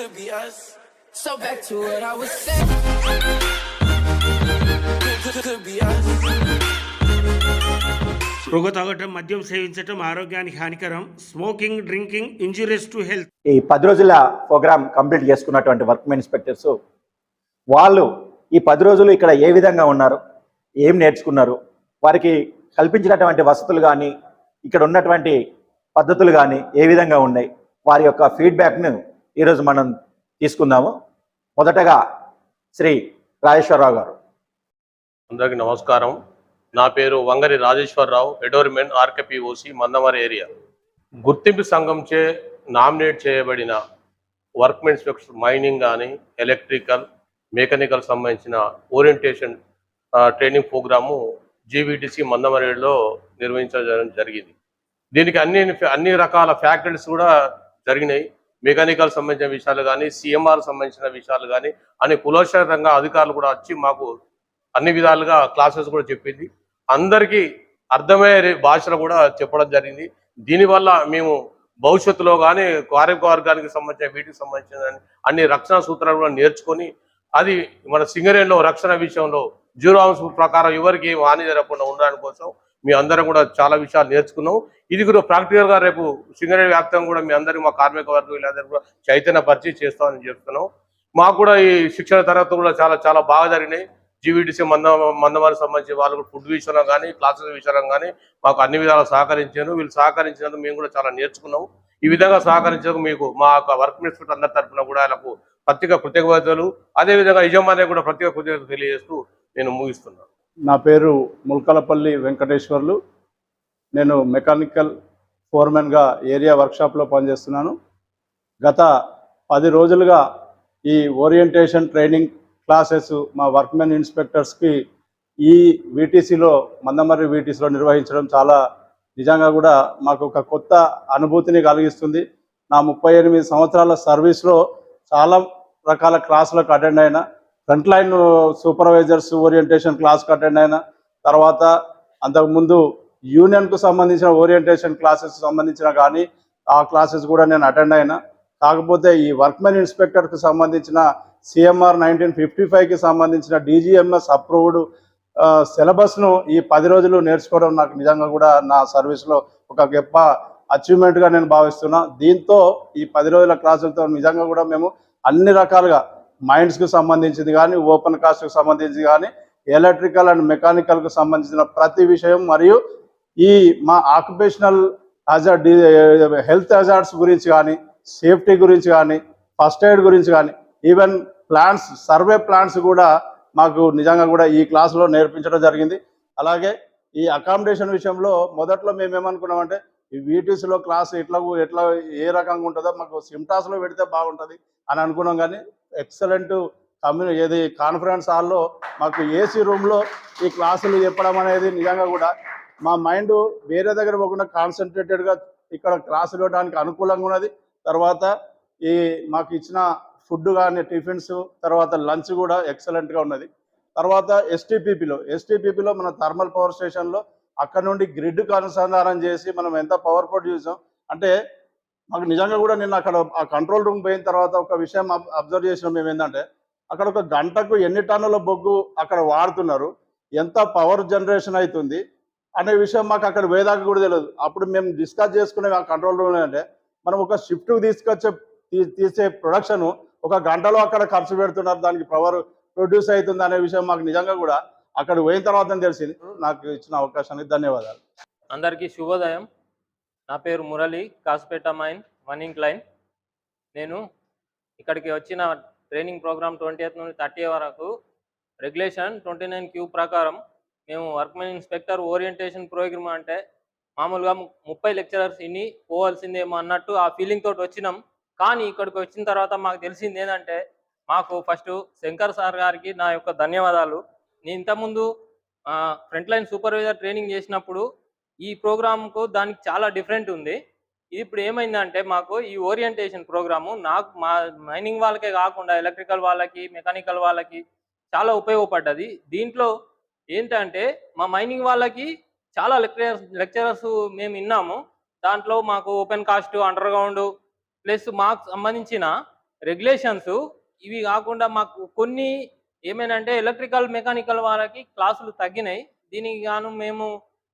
could be us. So back to what I was saying. Could, could, could be us. పొగ తాగటం మద్యం సేవించటం ఆరోగ్యానికి హానికరం smoking drinking injurious to health ఈ పది రోజుల ప్రోగ్రామ్ కంప్లీట్ చేసుకున్నటువంటి వర్క్ ఇన్స్పెక్టర్స్ వాళ్ళు ఈ పది రోజులు ఇక్కడ ఏ విధంగా ఉన్నారు ఏం నేర్చుకున్నారు వారికి కల్పించినటువంటి వసతులు కానీ ఇక్కడ ఉన్నటువంటి పద్ధతులు కానీ ఏ విధంగా ఉన్నాయి వారి యొక్క ఫీడ్బ్యాక్ను ఈరోజు మనం తీసుకుందాము. మొదటగా శ్రీ రాజేశ్వరరావు గారు. అందరికీ నమస్కారం. నా పేరు వంగరి రాజేశ్వరరావు ఎడోర్మెన్ ఆర్కేపీఓసి మందమరి ఏరియా. గుర్తింపు సంఘంచే నామినేట్ చేయబడిన వర్క్మెన్ ఇన్స్పెక్టర్ మైనింగ్ కానీ ఎలక్ట్రికల్ మెకానికల్ సంబంధించిన ఓరియంటేషన్ ట్రైనింగ్ ప్రోగ్రాము జీవీటీసీ మందమరిలో నిర్వహించడం జరిగింది. దీనికి అన్ని అన్ని రకాల ఫ్యాకల్టీస్ కూడా జరిగినాయి. మెకానికల్ సంబంధించిన విషయాలు కానీ సిఎంఆర్ సంబంధించిన విషయాలు కానీ అని కులశరంగా అధికారులు కూడా వచ్చి మాకు అన్ని విధాలుగా క్లాసెస్ కూడా చెప్పింది. అందరికీ అర్థమయ్యే భాషలో కూడా చెప్పడం జరిగింది. దీనివల్ల మేము భవిష్యత్తులో కానీ కార్యవర్గానికి సంబంధించిన వీటికి సంబంధించిన అన్ని రక్షణ సూత్రాలు కూడా నేర్చుకొని అది మన సింగరేణిలో రక్షణ విషయంలో జీరో అంశం ప్రకారం ఎవరికి ఏం హాని జరగకుండా ఉండడానికి కోసం మీ అందరం కూడా చాలా విషయాలు నేర్చుకున్నాం. ఇది కూడా ప్రాక్టికల్గా రేపు సింగరేణి వ్యాప్తంగా కూడా మీ అందరికి మా కార్మిక వర్గం వీళ్ళందరూ కూడా చైతన్య పరిచయం చేస్తామని చెప్తున్నాం. మాకు కూడా ఈ శిక్షణ తరగతి కూడా చాలా చాలా బాగా జరిగినాయి. జీవీటీసీ మంద మందమానికి సంబంధించి వాళ్ళు కూడా ఫుడ్ విషయంలో కానీ క్లాసెస్ విషయంలో కానీ మాకు అన్ని విధాలు సహకరించారు. వీళ్ళు సహకరించినందుకు మేము కూడా చాలా నేర్చుకున్నాం. ఈ విధంగా సహకరించేందుకు మీకు మా యొక్క వర్క్ మినిస్టర్ అందరి తరఫున కూడా ఆయనకు ప్రత్యేక కృతజ్ఞతలు. అదేవిధంగా యజమాని కూడా ప్రత్యేక కృతజ్ఞతలు తెలియజేస్తూ నేను ముగిస్తున్నాను. నా పేరు ముల్కలపల్లి వెంకటేశ్వర్లు. నేను మెకానికల్ ఫోర్మెన్గా ఏరియా వర్క్షాప్లో పనిచేస్తున్నాను. గత పది రోజులుగా ఈ ఓరియంటేషన్ ట్రైనింగ్ క్లాసెస్ మా వర్క్మెన్ ఇన్స్పెక్టర్స్కి ఈ వీటీసీలో మందమర్రి వీటీసీలో నిర్వహించడం చాలా నిజంగా కూడా మాకు ఒక కొత్త అనుభూతిని కలిగిస్తుంది. నా ముప్పై ఎనిమిది సంవత్సరాల సర్వీస్లో చాలా రకాల క్లాసులకు అటెండ్ అయినా ఫ్రంట్ లైన్ సూపర్వైజర్స్ ఓరియంటేషన్ క్లాస్కి అటెండ్ అయినా తర్వాత అంతకుముందు యూనియన్కు సంబంధించిన ఓరియంటేషన్ క్లాసెస్ సంబంధించిన కానీ ఆ క్లాసెస్ కూడా నేను అటెండ్ అయినా. కాకపోతే ఈ వర్క్మెన్ ఇన్స్పెక్టర్కి సంబంధించిన సిఎంఆర్ నైన్టీన్ ఫిఫ్టీ ఫైవ్కి సంబంధించిన డీజీఎంఎస్ అప్రూవ్డ్ సిలబస్ను ఈ పది రోజులు నేర్చుకోవడం నాకు నిజంగా కూడా నా సర్వీస్లో ఒక గొప్ప అచీవ్మెంట్గా నేను భావిస్తున్నా. దీంతో ఈ పది రోజుల క్లాసులతో నిజంగా కూడా మేము అన్ని రకాలుగా మైండ్స్కి సంబంధించింది కానీ ఓపెన్ కాస్ట్కి సంబంధించి కానీ ఎలక్ట్రికల్ అండ్ మెకానికల్కి సంబంధించిన ప్రతి విషయం మరియు ఈ మా ఆక్యుపేషనల్ హజార్డ్ హెల్త్ హజార్డ్స్ గురించి కానీ సేఫ్టీ గురించి కానీ ఫస్ట్ ఎయిడ్ గురించి కానీ ఈవెన్ ప్లాన్స్ సర్వే ప్లాన్స్ కూడా మాకు నిజంగా కూడా ఈ క్లాస్లో నేర్పించడం జరిగింది. అలాగే ఈ అకామిడేషన్ విషయంలో మొదట్లో మేము ఏమనుకున్నామంటే ఈ వీటీసీలో క్లాస్ ఎట్లా ఎట్లా ఏ రకంగా ఉంటుందో మాకు సిమ్టాస్లో పెడితే బాగుంటుంది అని అనుకున్నాం కానీ ఎక్సలెంట్ కమ్యూని ఏది కాన్ఫరెన్స్ హాల్లో మాకు ఏసీ రూమ్లో ఈ క్లాసులు చెప్పడం అనేది నిజంగా కూడా మా మైండ్ వేరే దగ్గర పోకుండా కాన్సన్ట్రేటెడ్గా ఇక్కడ క్లాసులు ఇవ్వడానికి అనుకూలంగా ఉన్నది. తర్వాత ఈ మాకు ఇచ్చిన ఫుడ్ కానీ టిఫిన్స్ తర్వాత లంచ్ కూడా ఎక్సలెంట్గా ఉన్నది. తర్వాత ఎస్టీపీపీలో ఎస్టీపీపీలో మన థర్మల్ పవర్ స్టేషన్లో అక్కడ నుండి గ్రిడ్కు అనుసంధానం చేసి మనం ఎంత పవర్ ప్రొడ్యూస్ అంటే మాకు నిజంగా కూడా నేను అక్కడ ఆ కంట్రోల్ రూమ్ పోయిన తర్వాత ఒక విషయం అబ్జర్వ్ చేసినాం మేము ఏంటంటే అక్కడ ఒక గంటకు ఎన్ని టన్నుల బొగ్గు అక్కడ వాడుతున్నారు ఎంత పవర్ జనరేషన్ అవుతుంది అనే విషయం మాకు అక్కడ వేదాక కూడా తెలియదు. అప్పుడు మేము డిస్కస్ చేసుకునే ఆ కంట్రోల్ రూమ్ అంటే మనం ఒక షిఫ్ట్ తీసుకొచ్చే తీ- తీసే ప్రొడక్షన్ ఒక గంటలో అక్కడ ఖర్చు పెడుతున్నారు దానికి పవర్ ప్రొడ్యూస్ అవుతుంది అనే విషయం మాకు నిజంగా కూడా అక్కడ పోయిన తర్వాత తెలిసింది. నాకు ఇచ్చిన అవకాశానికి ధన్యవాదాలు. అందరికీ శుభోదయం. నా పేరు మురళి కాసుపేట మైన్ వనింగ్ లైన్. నేను ఇక్కడికి వచ్చిన ట్రైనింగ్ ప్రోగ్రామ్ ట్వంటీ ఎయిత్ నుండి థర్టీ వరకు రెగ్యులేషన్ ట్వంటీ నైన్ క్యూ ప్రకారం మేము వర్క్మెన్ ఇన్స్పెక్టర్ ఓరియంటేషన్ ప్రోగ్రామ్ అంటే మామూలుగా ముప్పై లెక్చరర్స్ ఇన్ని పోవాల్సిందేమో అన్నట్టు ఆ ఫీలింగ్ తోటి వచ్చినాం. కానీ ఇక్కడికి వచ్చిన తర్వాత మాకు తెలిసింది ఏంటంటే మాకు ఫస్ట్ శంకర్ సార్ గారికి నా యొక్క ధన్యవాదాలు. నేను ఇంతకుముందు ఫ్రంట్ లైన్ సూపర్వైజర్ ట్రైనింగ్ చేసినప్పుడు ఈ ప్రోగ్రామ్కు దానికి చాలా డిఫరెంట్ ఉంది. ఇది ఇప్పుడు ఏమైందంటే మాకు ఈ ఓరియంటేషన్ ప్రోగ్రాము నాకు మా మైనింగ్ వాళ్ళకే కాకుండా ఎలక్ట్రికల్ వాళ్ళకి మెకానికల్ వాళ్ళకి చాలా ఉపయోగపడ్డది. దీంట్లో ఏంటంటే మా మైనింగ్ వాళ్ళకి చాలా లెక్చరర్స్ లెక్చరర్స్ మేము విన్నాము. దాంట్లో మాకు open cast underground plus మాకు సంబంధించిన రెగ్యులేషన్స్ ఇవి కాకుండా మాకు కొన్ని ఏమైనంటే ఎలక్ట్రికల్ మెకానికల్ వాళ్ళకి క్లాసులు తగ్గినాయి. దీనికి గాను మేము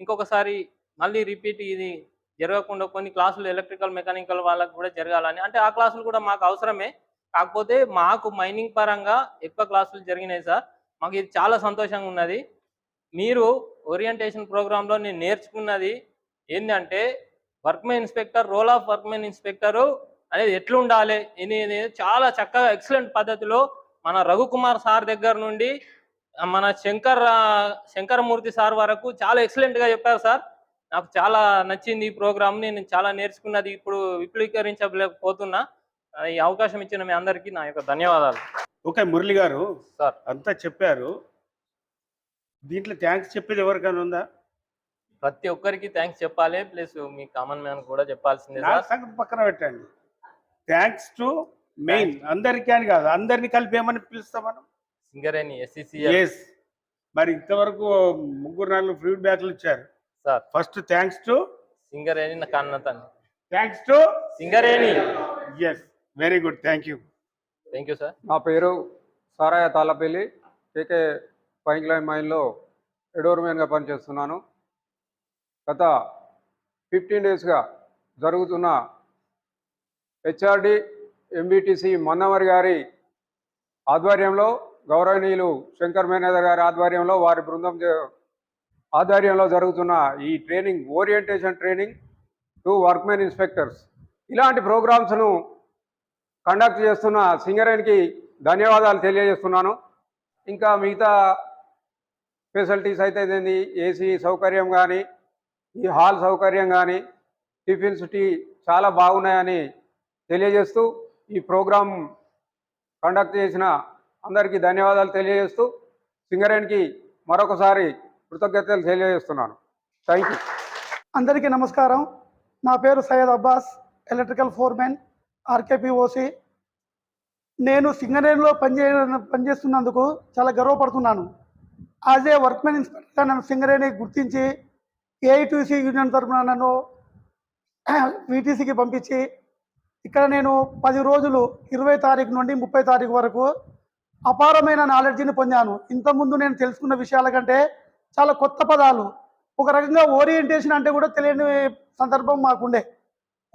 ఇంకొకసారి మళ్ళీ రిపీట్ ఇది జరగకుండా కొన్ని క్లాసులు ఎలక్ట్రికల్ మెకానికల్ వాళ్ళకి కూడా జరగాలని. అంటే ఆ క్లాసులు కూడా మాకు అవసరమే. కాకపోతే మాకు మైనింగ్ పరంగా ఎక్కువ క్లాసులు జరిగినాయి సార్. మాకు ఇది చాలా సంతోషంగా ఉన్నది. మీరు ఓరియంటేషన్ ప్రోగ్రాంలో నేను నేర్చుకున్నది ఏంటంటే workmen inspector role of workmen inspector అనేది ఎట్లుండాలి అనేది చాలా చక్కగా ఎక్సలెంట్ పద్ధతిలో మన రఘుకుమార్ సార్ దగ్గర నుండి మన శంకర్ శంకరమూర్తి సార్ వరకు చాలా ఎక్సలెంట్గా చెప్పారు సార్. నాకు చాలా నచ్చింది ఈ ప్రోగ్రామ్ నేను చాలా నేర్చుకున్నది ఇప్పుడు విపులీకరించలేకపోతున్నా. ఈ అవకాశం ఇచ్చిన మీ అందరికీ నా యొక్క ధన్యవాదాలు. ఓకే మురళి గారు. సార్. అంతా చెప్పారు. దీంట్లో థ్యాంక్స్ చెప్పేది ఎవరికైనా ఉందా? ప్రతి ఒక్కరికి థ్యాంక్స్ చెప్పాలి ప్లస్ మీ కామన్ మ్యాన్ కూడా చెప్పాల్సిందే సంగతి పక్కన పెట్టండి. థ్యాంక్స్ టు మెయిన్ అందరికీ అని కాదు అందరిని కలిపి ఏమని పిలుస్తాం మనం? సింగరేణి ఎస్ మరి ఇంతవరకు ముగ్గురు నాలుగు ఫీడ్బ్యాక్లు ఇచ్చారు. Sir. First thanks to Singareni కన్నతన్ thanks to Singareni yes very good thank you thank you sir నా పేరు సారాయ తాళ్ళపల్లి కేకే పైంక్ లైన్ మైన్లో ఎడోర్మెన్గా పనిచేస్తున్నాను. గత ఫిఫ్టీన్ డేస్గా జరుగుతున్న హెచ్ఆర్డి ఎంబీటీసీ మన్నమరి గారి ఆధ్వర్యంలో గౌరవనీయులు శంకర్ మేనేజర్ గారి ఆధ్వర్యంలో వారి బృందం చే- ఆధ్వర్యంలో జరుగుతున్న ఈ training orientation training to workmen inspectors. ఇలాంటి ప్రోగ్రామ్స్ను కండక్ట్ చేస్తున్న సింగరేణికి ధన్యవాదాలు తెలియజేస్తున్నాను. ఇంకా మిగతా ఫెసిలిటీస్ అయితే ఏంది? ఏసీ సౌకర్యం కానీ ఈ హాల్ సౌకర్యం కానీ టిఫిన్స్ టీ చాలా బాగున్నాయని తెలియజేస్తూ ఈ ప్రోగ్రాం కండక్ట్ చేసిన అందరికీ ధన్యవాదాలు తెలియజేస్తూ సింగరేణికి మరొకసారి కృతజ్ఞతలు తెలియజేస్తున్నాను. థ్యాంక్ యూ అందరికీ నమస్కారం. నా పేరు Syed Abbas electrical foreman RKPOC. నేను సింగరేణిలో పనిచే పనిచేస్తున్నందుకు చాలా గర్వపడుతున్నాను. యాజ్ ఏ వర్క్మెన్ ఇన్స్పెక్టర్గా నన్ను సింగరేణి గుర్తించి ఏఐటీసీ యూనియన్ తరఫున నన్ను వీటీసీకి పంపించి ఇక్కడ నేను పది రోజులు ఇరవై తారీఖు నుండి ముప్పై తారీఖు వరకు అపారమైన నాలెడ్జిని పొందాను. ఇంతకుముందు నేను తెలుసుకున్న విషయాల కంటే చాలా కొత్త పదాలు. ఒక రకంగా ఓరియంటేషన్ అంటే కూడా తెలియని సందర్భం మాకుండే.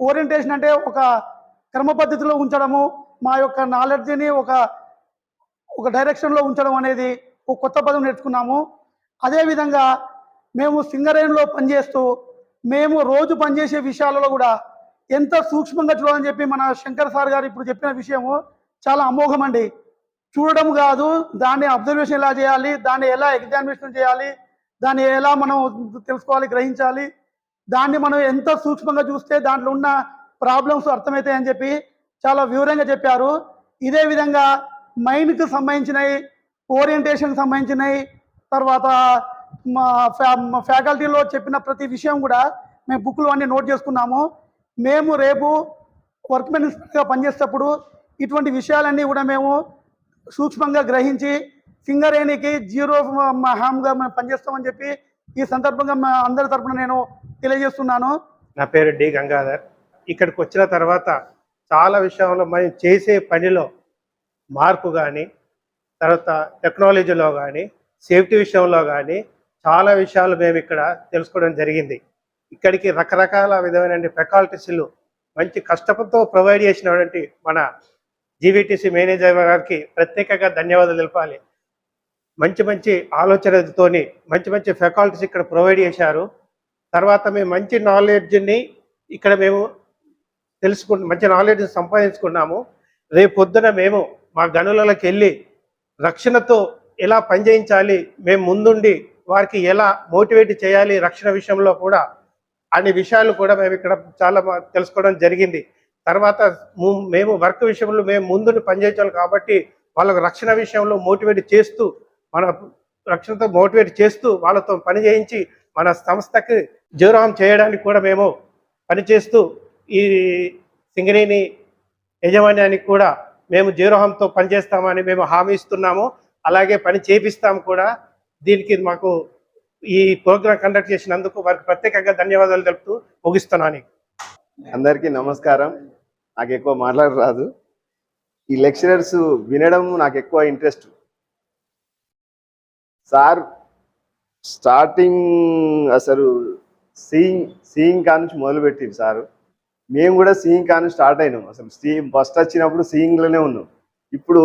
ఓరియంటేషన్ అంటే ఒక క్రమ పద్ధతిలో ఉంచడము మా యొక్క నాలెడ్జ్ని ఒక ఒక డైరెక్షన్లో ఉంచడం అనేది ఒక కొత్త పదం నేర్చుకున్నాము. అదేవిధంగా మేము సింగరేణిలో పనిచేస్తూ మేము రోజు పనిచేసే విషయాలలో కూడా ఎంత సూక్ష్మంగా చూడాలని చెప్పి మన శంకర్ సార్ గారు ఇప్పుడు చెప్పిన విషయము చాలా అమోఘమండి. చూడడం కాదు దాన్ని అబ్జర్వేషన్ ఎలా చేయాలి దాన్ని ఎలా ఎగ్జామినేషన్ చేయాలి దాన్ని ఎలా మనం తెలుసుకోవాలి గ్రహించాలి దాన్ని మనం ఎంత సూక్ష్మంగా చూస్తే దాంట్లో ఉన్న ప్రాబ్లమ్స్ అర్థమవుతాయని చెప్పి చాలా వివరంగా చెప్పారు. ఇదే విధంగా మైండ్కి సంబంధించినవి ఓరియంటేషన్కి సంబంధించినవి తర్వాత మా ఫ్యా మా ఫ్యాకల్టీలో చెప్పిన ప్రతి విషయం కూడా మేము బుక్లు అన్నీ నోట్ చేసుకున్నాము. మేము రేపు వర్క్ ఇన్స్పెక్టర్గా పనిచేసేటప్పుడు ఇటువంటి విషయాలన్నీ కూడా మేము సూక్ష్మంగా గ్రహించి సింగరేణికి జీరో హామ్గా మేము పనిచేస్తామని చెప్పి ఈ సందర్భంగా మా అందరి తరఫున నేను తెలియజేస్తున్నాను. నా పేరు డి గంగాధర్. ఇక్కడికి వచ్చిన తర్వాత చాలా విషయంలో మనం చేసే పనిలో మార్పు కానీ తర్వాత టెక్నాలజీలో కానీ సేఫ్టీ విషయంలో కానీ చాలా విషయాలు మేము ఇక్కడ తెలుసుకోవడం జరిగింది. ఇక్కడికి రకరకాల విధమైన ఫెకాలిటీస్లు మంచి కష్టంతో ప్రొవైడ్ చేసినటువంటి మన జీవీటీసీ మేనేజర్ గారికి ప్రత్యేకంగా ధన్యవాదాలు తెలపాలి. మంచి మంచి ఆలోచనతోని మంచి మంచి ఫెకాలిటీస్ ఇక్కడ ప్రొవైడ్ చేశారు. తర్వాత మేము మంచి నాలెడ్జ్ని ఇక్కడ మేము తెలుసుకుంటు మంచి నాలెడ్జ్ని సంపాదించుకున్నాము. రేపు పొద్దున మేము మా గనులకి వెళ్ళి రక్షణతో ఎలా పనిచేయించాలి మేము ముందుండి వారికి ఎలా మోటివేట్ చేయాలి రక్షణ విషయంలో కూడా అనే విషయాలు కూడా మేము ఇక్కడ చాలా తెలుసుకోవడం జరిగింది. తర్వాత మేము వర్క్ విషయంలో మేము ముందుని పనిచేయాలి కాబట్టి వాళ్ళకు రక్షణ విషయంలో మోటివేట్ చేస్తూ మన రక్షణతో మోటివేట్ చేస్తూ వాళ్ళతో పని చేయించి మన సంస్థకి జీవనం చేయడానికి కూడా మేము పనిచేస్తూ ఈ సింగరేణి యజమాన్యానికి కూడా మేము జీరోహంతో పనిచేస్తామని మేము హామీ ఇస్తున్నాము. అలాగే పని చేపిస్తాము కూడా. దీనికి మాకు ఈ ప్రోగ్రాం కండక్ట్ చేసినందుకు వారికి ప్రత్యేకంగా ధన్యవాదాలు తెలుపుతూ ముగిస్తున్నాను. అందరికీ నమస్కారం. నాకు ఎక్కువ మాట్లాడరాదు ఈ లెక్చరర్స్ వినడం నాకు ఎక్కువ ఇంట్రెస్ట్. సార్ స్టార్టింగ్ అసలు సీయింగ్ సీయింగ్ కానుంచి మొదలుపెట్టింది సార్. మేము కూడా సీయింగ్ కానుంచి స్టార్ట్ అయినాం. అసలు సీ ఫస్ట్ వచ్చినప్పుడు సీయింగ్లోనే ఉన్నాం. ఇప్పుడు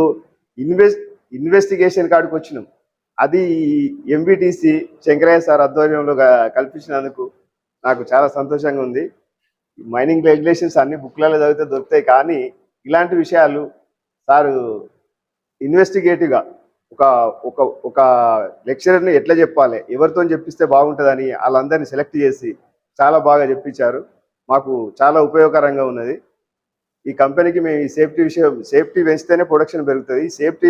ఇన్వెస్ట్ ఇన్వెస్టిగేషన్ కాడికి వచ్చినాం. అది ఎంబీటీసీ శంకరయ్య సార్ ఆధ్వర్యంలో కల్పించినందుకు నాకు చాలా సంతోషంగా ఉంది. మైనింగ్ రెగ్యులేషన్స్ అన్ని బుక్లలో చదివితే దొరుకుతాయి. కానీ ఇలాంటి విషయాలు సారు ఇన్వెస్టిగేటివ్గా ఒక ఒక ఒక లెక్చరర్ని ఎట్లా చెప్పాలి? ఎవరితో చెప్పిస్తే బాగుంటుందని వాళ్ళందరినీ సెలెక్ట్ చేసి చాలా బాగా చెప్పించారు. మాకు చాలా ఉపయోగకరంగా ఉన్నది. ఈ కంపెనీకి మేము ఈ సేఫ్టీ విషయం సేఫ్టీ పెంచితేనే ప్రొడక్షన్ పెరుగుతుంది. సేఫ్టీ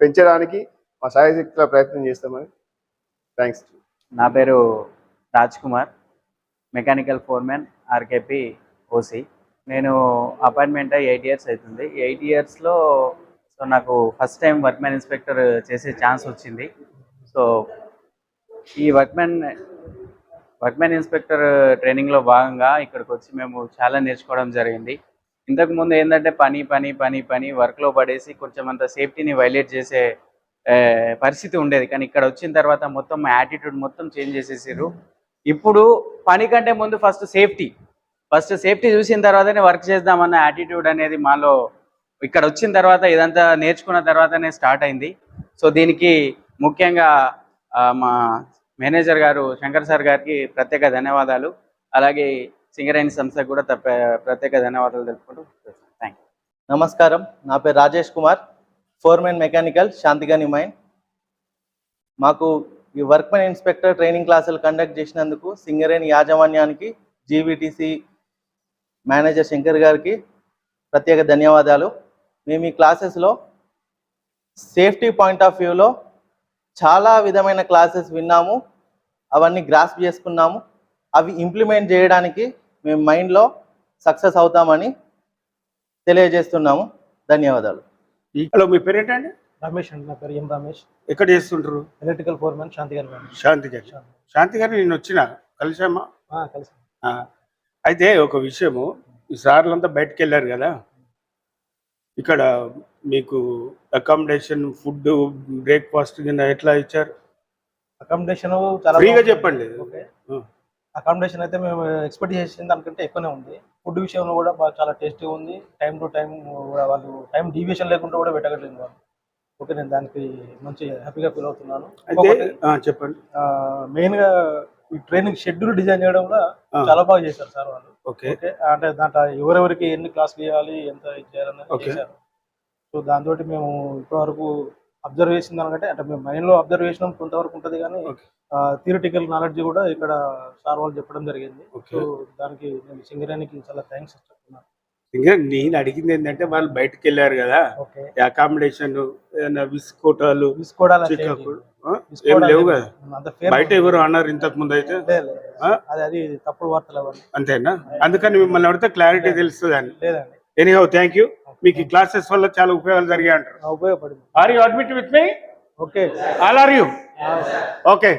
పెంచడానికి మా సాయశక్తిలో ప్రయత్నం చేస్తామని థ్యాంక్స్. నా పేరు Raj Kumar mechanical foreman RKP OC. నేను అపాయింట్మెంట్ అయ్యి ఎయిట్ ఇయర్స్ అవుతుంది. ఎయిట్ ఇయర్స్లో సో నాకు ఫస్ట్ టైం వర్క్మెన్ ఇన్స్పెక్టర్ చేసే ఛాన్స్ వచ్చింది. సో ఈ వర్క్మెన్ వర్క్మెన్ ఇన్స్పెక్టర్ ట్రైనింగ్లో భాగంగా ఇక్కడికి వచ్చి మేము చాలా నేర్చుకోవడం జరిగింది. ఇంతకుముందు ఏంటంటే పని పని పని పని వర్క్లో పడేసి కొంచెం అంత సేఫ్టీని వైలేట్ చేసే పరిస్థితి ఉండేది. కానీ ఇక్కడ వచ్చిన తర్వాత మొత్తం యాటిట్యూడ్ మొత్తం చేంజ్ చేసేసారు. ఇప్పుడు పని కంటే ముందు ఫస్ట్ సేఫ్టీ ఫస్ట్ సేఫ్టీ చూసిన తర్వాతనే వర్క్ చేద్దామన్న యాటిట్యూడ్ అనేది మాలో ఇక్కడ వచ్చిన తర్వాత ఇదంతా నేర్చుకున్న తర్వాతనే స్టార్ట్ అయింది. సో దీనికి ముఖ్యంగా మా మేనేజర్ గారు శంకర్ సార్ గారికి ప్రత్యేక ధన్యవాదాలు. అలాగే సింగరేణి సంస్థకు కూడా తప్ప ప్రత్యేక ధన్యవాదాలు తెలుపుకుంటూ థ్యాంక్ నమస్కారం. నా పేరు Rajesh Kumar foreman mechanical Shanthikhani mine. మాకు ఈ వర్క్మెన్ ఇన్స్పెక్టర్ ట్రైనింగ్ క్లాసులు కండక్ట్ చేసినందుకు సింగరేణి యాజమాన్యానికి జీవీటీసీ మేనేజర్ శంకర్ గారికి ప్రత్యేక ధన్యవాదాలు. మేము ఈ క్లాసెస్లో సేఫ్టీ పాయింట్ ఆఫ్ వ్యూలో చాలా విధమైన క్లాసెస్ విన్నాము. అవన్నీ గ్రాస్ప్ చేసుకున్నాము. అవి ఇంప్లిమెంట్ చేయడానికి మేము మైండ్లో సక్సెస్ అవుతామని తెలియజేస్తున్నాము. ధన్యవాదాలు. హలో మీ పేరేంటండి? రమేష్ అండి నా పేరు ఎం రమేష్. ఎక్కడ చేస్తుంటారు? ఎలక్ట్రికల్ ఫోర్మెన్ శాంతి గారి. శాంతి గారి. శాంతి. గారు నేను వచ్చిన కలిసామా కలిసి. అయితే ఒక విషయము ఈ సార్లంతా బయటకు వెళ్ళారు కదా. ఇక్కడ మీకు అకామిడేషన్ ఫుడ్ బ్రేక్ఫాస్ట్ కింద ఎట్లా ఇచ్చారు? అకామిడేషన్ చాలా ఫ్రీగా. చెప్పండి. ఓకే. అకామిడేషన్ అయితే మేము ఎక్స్పెక్ట్ చేసిన దానికంటే ఎక్కువనే ఉంది. ఫుడ్ విషయంలో కూడా చాలా టేస్టీ ఉంది. టైం టు టైం కూడా వాళ్ళు టైం డీవియేషన్ లేకుండా కూడా పెట్టగలిగింది వాళ్ళు. ఓకే నేను దానికి మంచి హ్యాపీగా ఫీల్ అవుతున్నాను అయితే ఆ, చెప్పండి మెయిన్గా ఈ ట్రైనింగ్ షెడ్యూల్ డిజైన్ చేయడం కూడా. చాలా బాగా చేశారు సార్ వాళ్ళు ఓకే అంటే దాంట్లో ఎవరెవరికి ఎన్ని క్లాస్ చేయాలి ఎంత ఓకే. చేశారు సో దాంతో మేము ఇప్పటివరకు అబ్జర్వ్ చేసిన దానికంటే అంటే మేము మైండ్లో అబ్జర్వ్ చేసినాం కొంతవరకు ఉంటుంది కానీ. థియరిటికల్ నాలెడ్జ్ కూడా ఇక్కడ సార్ వాళ్ళు చెప్పడం జరిగింది. సో దానికి నేను సింగరానికి చాలా థ్యాంక్స్ చెప్తున్నాను ఇంకా నేను అడిగింది ఏంటంటే వాళ్ళు బయటకు వెళ్ళారు కదా అకామిడేషన్ ఏదైనా విస్కోటాలు? ఏం లేవు కదా. బయట ఎవరు అన్నారు ఇంతకు ముందు అయితే? తప్పుడు వార్తలు అంతేనా? అందుకని మిమ్మల్ని అడిగితే క్లారిటీ తెలుస్తుంది అని లేదండి. ఎనీహౌ థ్యాంక్ యూ మీకు ఈ క్లాసెస్ వల్ల చాలా ఉపయోగాలు జరిగాయి అంటారు. ఉపయోగపడింది. Are you admit with me okay. All are you okay